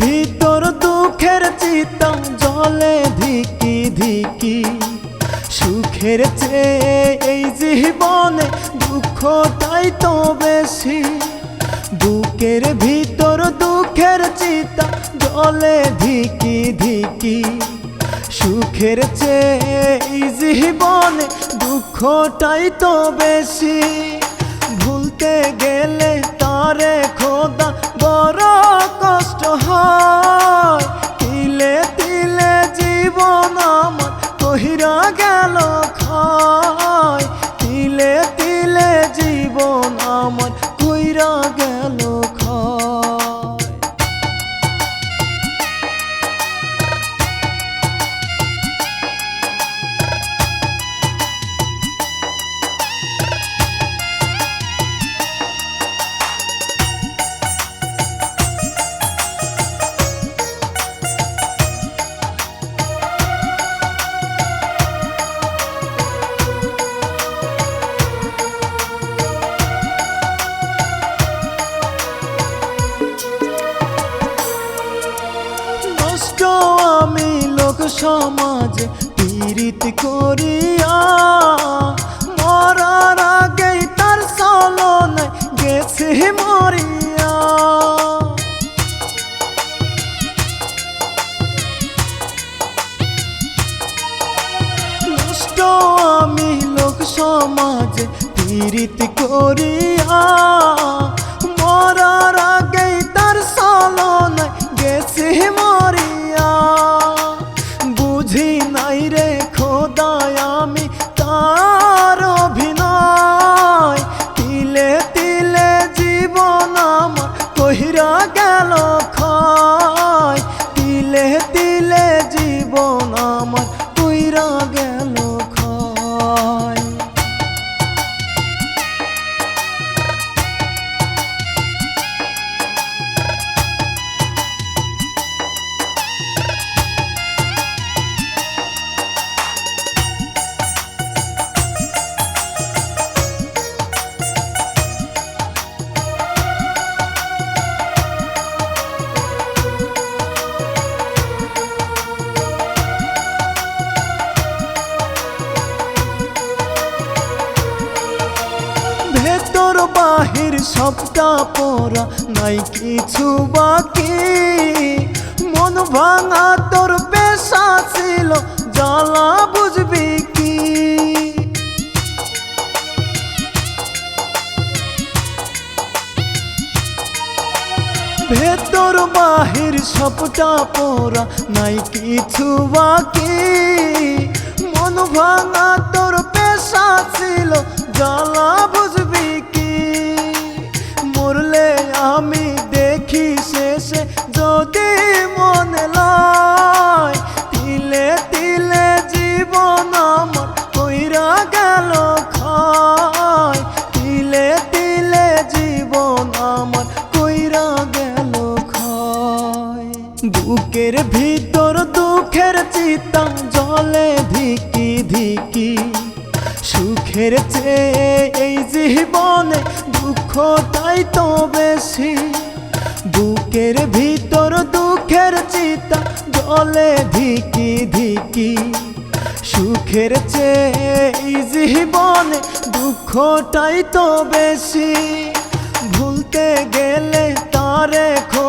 ভিতর দুঃখের চিতম জলে ধিকি ধিকি। সুখের চেয়ে এই জীবনে দুঃখ তাই তো বেশি। বুকের ভিতর দুঃখের চিতা জলে ধিকি ধিকি। সুখের চেয়ে এই জীবনে দুঃখটাই তো বেশি। ভুলতে গেলে গেল খায় তিলে সমাজে পীড়িত করিয়া মরার আগেই তার চলনায় গেছে মরিয়া। আমি লোক সমাজে পীড়িত করিয়া ভেতর বাহির সবটা পড়া, নাই কিছু বাকি। মন ভাঙা তোর পেশা ছিল, জ্বালা বুঝবি কি? ভেতর বাহির সবটা পড়া, নাই কিছু বাকি। মন ভাঙা তোর পেশা ছিল, জ্বালা বুঝবি কি? মরলে আমি দেখি শেষে যদি মনে লয়, তিলে তিলে জীবন আমার কইরা গেল খায় তিলে তিলে জীবন আমার কইরা গেল খায় বুকের ভিতর দুঃখের চিতা জলে ধিকি ধিকি সুখের চেয়ে এই জীবনে দুঃখটাই তো বেশি। বুকের ভিতর দুঃখের চিতা, জলে ধিকি ধিকি সুখের চেয়ে এই জীবনে দুঃখটাই তো বেশি। ভুলতে গেলে তারে খোদা